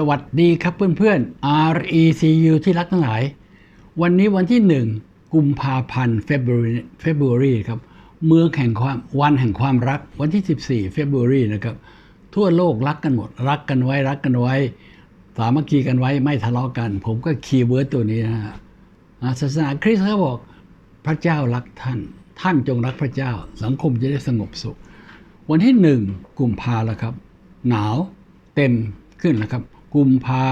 สวัสดีครับเพื่อนๆ RECU ที่รักทั้งหลาย วันนี้วันที่ 1 กุมภาพันธ์ February February ครับ เมืองแห่งความวันแห่งความรัก วันที่ 14 February นะครับ ทั่วโลกรักกันหมด รักกันไว้รักกันไว้ สามัคคีกันไว้ไม่ทะเลาะกัน ผมก็คีย์เวิร์ดตัวนี้นะฮะศาสนาคริสต์เขาบอกพระเจ้ารักท่าน ท่านจงรักพระเจ้า สังคมจะได้สงบสุข วันที่หนึ่งกุมภาแล้วครับ หนาวเต็มขึ้นแล้วครับ กุมภา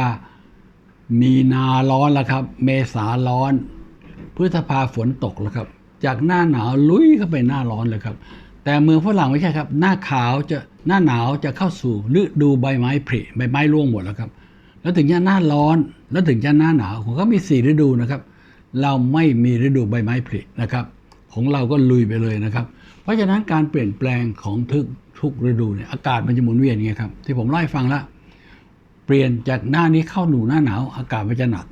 มีนาร้อนแล้วครับ เมษาร้อน พฤษภาฝนตกแล้วครับ จากหน้าหนาวลุยเข้าไปหน้าร้อนเลยครับ แต่เมืองฝรั่งไม่ใช่ครับ หน้าขาวจะหน้าหนาวจะเข้าสู่ฤดูใบไม้ผลิใบไม้ร่วงหมดแล้วครับ แล้วถึงจะหน้าร้อน แล้วถึงจะหน้าหนาวผมก็มีสี่ฤดูนะครับ เราไม่มีฤดูใบไม้ผลินะครับ ของเราก็ลุยไปเลยนะครับ เพราะฉะนั้นการเปลี่ยนแปลงของทุกทุกฤดูเนี่ยอากาศมันจะหมุนเวียนไงครับที่ผมเล่าให้ฟังแล้ว เปลี่ยนจากหน้านี้เข้าหนูหน้าหนาว อากาศมันจะหนัก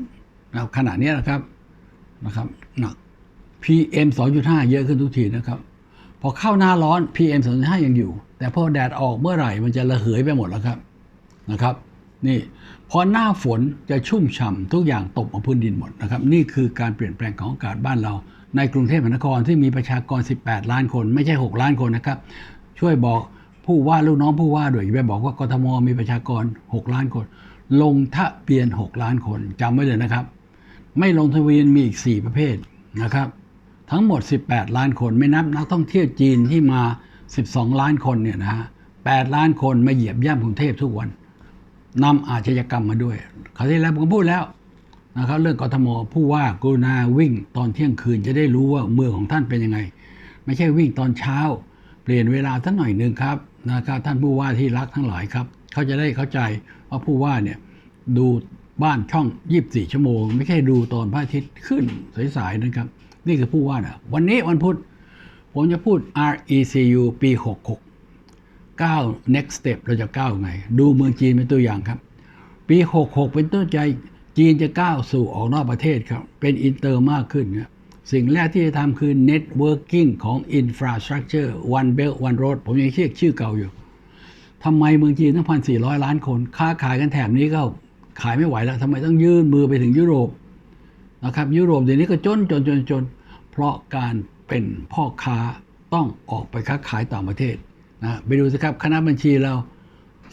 นะครับขณะนี้นะครับนะครับหนัก PM 2.5 เยอะขึ้นทุกทีนะครับ พอเข้าหน้าร้อน PM 2.5 ยังอยู่ แต่พอแดดออกเมื่อไหร่มันจะระเหยไปหมดแล้วครับนะครับนี่พอหน้าฝนจะชุ่มฉ่ำทุกอย่างตกมาพื้นดินหมดนะครับ นี่คือการเปลี่ยนแปลงของอากาศบ้านเรา ในกรุงเทพมหานครที่มีประชากร 18 ล้านคน ไม่ใช่ 6 ล้านคนนะครับ ช่วยบอก ผู้ว่าลูกน้องผู้ว่าด้วยยาไปบอกว่ากทมมีประชากร 6 ล้านคน ลงทะเบียน 6 ล้านคนจำไว้เลยนะครับ ไม่ลงทะเบียนมีอีก 4 ประเภทนะครับ ทั้งหมด 18 ล้านคนไม่นับนักท่องเที่ยวจีนที่มา 12 ล้านคนเนี่ยนะฮะ8ล้านคนมาเหยียบย่ำกรุงเทพทุกวันนำอาชญากรรมมาด้วยคราวที่แล้วผมพูดแล้วนะครับเรื่องกทมผู้ว่ากรุณาวิ่งตอนเที่ยงคืนจะได้รู้ว่าเมืองของท่านเป็นยังไง ไม่ใช่วิ่งตอนเช้า เปลี่ยนเวลาสักหน่อยหนึ่งครับ นะครับท่านผู้ว่าที่รักทั้งหลายครับเขาจะได้เข้าใจว่าผู้ว่าเนี่ยดูบ้านช่อง 24 ชั่วโมง ไม่ใช่ดูตอนพระอาทิตย์ขึ้นสายๆนะครับ นี่คือผู้ว่านะวันนี้วันพุธผมจะพูด RECU ปี 66 9 next step เราจะก้าวไง ดูเมืองจีนเป็นตัวอย่างครับ ปี 66 เป็นต้นใจจีนจะก้าวสู่ออกนอกประเทศครับ เป็นอินเตอร์มากขึ้นครับ สิ่งแรกที่จะทำคือ networking ของ infrastructure one belt one road ผมยังเรียกชื่อเก่าอยู่ทำไมเมืองจีนตั้งพันสี่ร้อยล้านคน ค้าขายกันแถบนี้ก็ขายไม่ไหวแล้วทำไมต้องยื่นมือไปถึงยุโรปนะครับยุโรปเดี๋ยวนี้ก็จนจนจนจนเพราะการเป็นพ่อค้าต้องออกไปค้าขายต่างประเทศนะไปดูสิครับคณะบัญชีเรา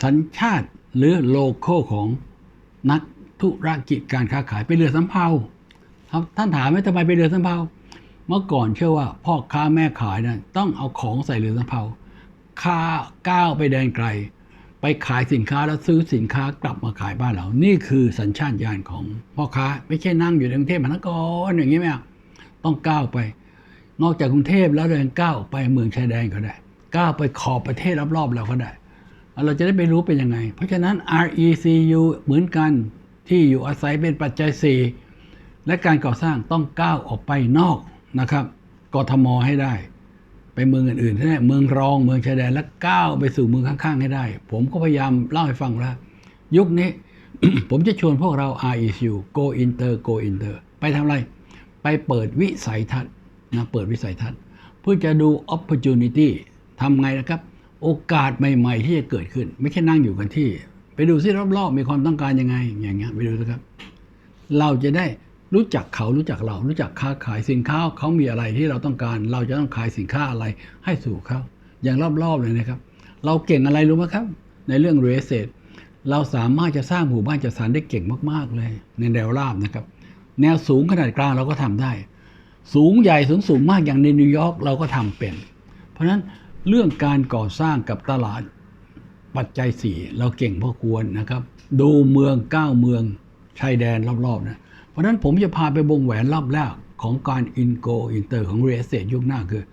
สัญชาติหรือโลโก้ของนักธุรกิจการค้าขายไปเรือสำเภา ท่านถามไหมทำไมไปเรือสำเภาเมื่อก่อนเชื่อว่าพ่อค้าแม่ขายนะต้องเอาของใส่เรือสำเภาค้าก้าวไปแดนไกล ไปขายสินค้าแล้วซื้อสินค้ากลับมาขายบ้านเรา นี่คือสัญชาตญาณของพ่อค้า ไม่ใช่นั่งอยู่ในกรุงเทพมหานครอย่างนี้ไหมต้องก้าวไป นอกจากกรุงเทพแล้วเดินก้าวไปเมืองชายแดนก็ได้ก้าวไปขอบประเทศรอบๆเราก็ได้ เราจะได้ไปรู้เป็นยังไง เพราะฉะนั้น RECU เหมือนกันที่อยู่อาศัยเป็นปัจจัย4 และการก่อสร้างต้องก้าวออกไปนอกนะครับกทมให้ได้ ไปเมืองอื่นๆให้ได้เมืองรองเมืองชายแดนและก้าวไปสู่เมืองข้างๆให้ได้ ผมก็พยายามเล่าให้ฟังแล้วยุคนี้ ผมจะชวนพวกเรา RECU Go Inter Go Inter ไปทำอะไร ไปเปิดวิสัยทัศน์นะเปิดวิสัยทัศน์ เพื่อจะดู opportunity ทำไงนะครับ โอกาสใหม่ ๆ ที่จะเกิดขึ้น ไม่ใช่นั่งอยู่กันที่ ไปดูซิรอบๆมีความต้องการยังไง อย่างเงี้ยไปดูนะครับ เราจะได้ รู้จักเขารู้จักเรารู้จักค้าขายสินค้าเขามีอะไรที่เราต้องการ เราจะต้องขายสินค้าอะไรให้สู่เขาอย่างรอบๆเลยนะครับ เราเก่งอะไรรู้ไหมครับ ในเรื่อง real estate เราสามารถจะสร้างหมู่บ้านจัดสรรได้เก่งมากๆเลย ในแนวราบนะครับ แนวสูงขนาดกลางเราก็ทำได้ สูงใหญ่สูงสูงมากอย่างในนิวยอร์กเราก็ทำเป็น เพราะฉะนั้นเรื่องการก่อสร้างกับตลาดปัจจัยสี่เราเก่งพอควรนะครับ ดูเมืองเก้าเมืองชายแดนรอบๆนะ เพราะนั้นผมจะพาไปวงแหวนรอบแรกของการอินโกอินเตอร์ของเรสเ t ยุคหน้าคือ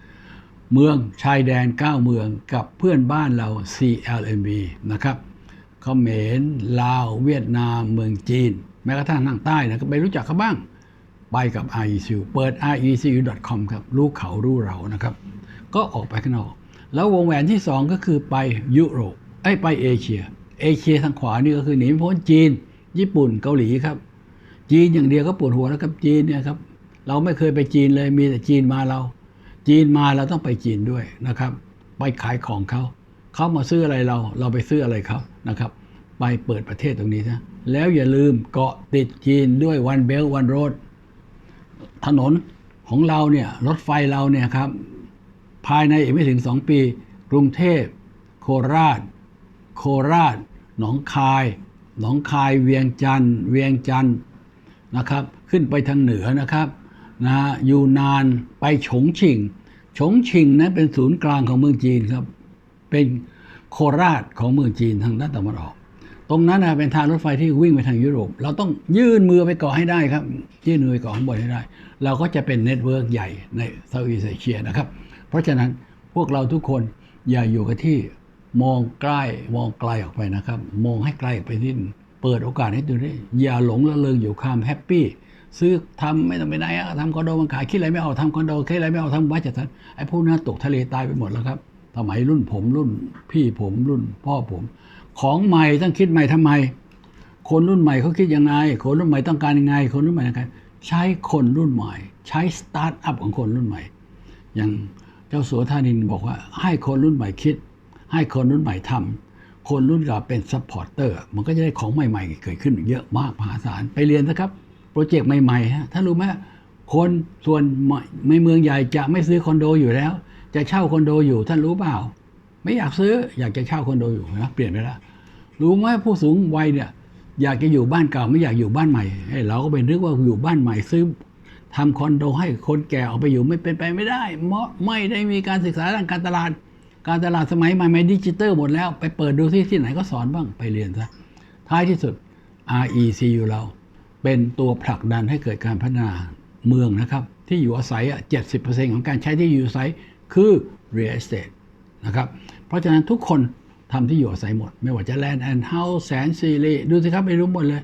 เมืองชายแดน 9 เมืองกับเพื่อนบ้านเรา CLMV นะครับเขมรลาว เวียดนาม เมืองจีน แม้กระทั่งทางใต้นะก็ไปรู้จักเขาบ้าง ไปกับ RECU เปิด RECU.com ครับ รู้เขารู้เรานะครับ ก็ออกไปข้างนอก แล้ววงแหวนที่ 2 ก็คือไปยุโรปไอ้ไปเอเชีย เอเชียทางขวานี่ก็คือหนีไม่พ้นจีน ญี่ปุ่นเกาหลีครับ จีนอย่างเดียวก็ปวดหัวแล้วครับจีนเนี่ยครับ เราไม่เคยไปจีนเลยมีแต่จีนมาเรา จีนมาเราต้องไปจีนด้วยนะครับ ไปขายของเขาเขามาซื้ออะไรเรา เราไปซื้ออะไรเขานะครับ ไปเปิดประเทศตรงนี้ซะแล้วอย่าลืมเกาะติดจีนด้วย One Belt One Road ถนนของเราเนี่ยรถไฟเราเนี่ยครับภายในอีกไม่ถึงสองปี กรุงเทพ โคราช โคราช หนองคาย หนองคายเวียงจันทร์เวียงจันทร์ นะครับ ขึ้นไปทางเหนือนะครับนะฮะยูนานไปฉงชิงฉงชิงนั้นเป็นศูนย์กลางของเมืองจีนครับ เป็นโคราชของเมืองจีนทางด้านตะวันออก ตรงนั้นนะเป็นทางรถไฟที่วิ่งไปทางยุโรป เราต้องยื่นมือไปเกาะให้ได้ครับ ยื่นมือไปเกาะข้างบนให้ได้ เราก็จะเป็นเน็ตเวิร์กใหญ่ในเซาท์อีสเอเชียนะครับ เพราะฉะนั้นพวกเราทุกคนอย่าอยู่กับที่มองใกล้มองไกลออกไปนะครับ มองให้ไกลออกไปนิดนึง เปิดโอกาสให้ดูนี่อย่าหลงละเลงอยู่ข้ามแฮปปี้ซื้อทำไม่ต้องไปไหนอะทำคอนโดมันขายคิดอะไรไม่ออกทำคอนโดคิดอะไรไม่ออกทำบ้านจัดสรรไอ้พวกนั้นตกทะเลตายไปหมดแล้วครับสมัยรุ่นผมรุ่น พี่ผมรุ่น พ่อผม ของใหม่ต้องคิดใหม่ทำไม คนรุ่นใหม่เขาคิดยังไง คนรุ่นใหม่ต้องการยังไง คนรุ่นใหม่ต้องการใช้คนรุ่นใหม่ ใช้สตาร์ทอัพของคนรุ่นใหม่ อย่างเจ้าสัวธานินบอกว่า ให้คนรุ่นใหม่คิด ให้คนรุ่นใหม่ทำ คนรุ่นเก่าเป็นซัพพอร์เตอร์มันก็จะได้ของใหม่ ๆ เกิดขึ้นเยอะมากมหาศาลไปเรียนนะครับโปรเจกต์ใหม่ๆฮะถ้านรู้ไหมคนส่วนในเมืองใหญ่จะไม่ซื้อคอนโดอยู่แล้ว จะเช่าคอนโดอยู่ท่านรู้เปล่า ไม่อยากซื้ออยากจะเช่าคอนโดอยู่นะเปลี่ยนไปแล้วรู้ไหมผู้สูงวัยเนี่ยอยากจะอยู่บ้านเก่าไม่อยากอยู่บ้านใหม่เราก็ไปนึกว่าอยู่บ้านใหม่ซื้อทำคอนโดให้คนแก่ออกไปอยู่ไม่เป็นไปไม่ได้เพราะไม่ได้มีการศึกษาด้านการตลาด การตลาดสมัยใหม่ไม่ดิจิตอลหมดแล้วไปเปิดดูที่ที่ไหนก็สอนบ้างไปเรียนซะท้ายที่สุด RECU เราเป็นตัวผลักดันให้เกิดการพัฒนาเมืองนะครับ ที่อยู่อาศัยอะ70%ของการใช้ที่อยู่อาศัยคือ real estate นะครับ เพราะฉะนั้นทุกคนทำที่อยู่อาศัยหมด ไม่ว่าจะ land and house แสนซีรีดูสิครับไม่รู้หมดเลย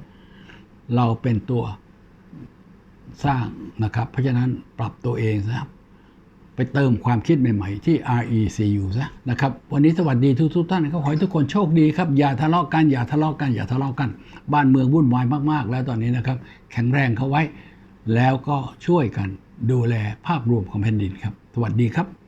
เราเป็นตัวสร้างนะครับ เพราะฉะนั้นปรับตัวเองนะครับ ไปเติมความคิดใหม่ๆ ที่ RECU ซะนะครับ วันนี้สวัสดีทุกๆท่านก็ขอให้ทุกคนโชคดีครับ อย่าทะเลาะกันอย่าทะเลาะกันอย่าทะเลาะกัน บ้านเมืองวุ่นวายมากๆ แล้วตอนนี้นะครับ แข็งแรงเขาไว้ แล้วก็ช่วยกันดูแลภาพรวมของแผ่นดินครับ สวัสดีครับ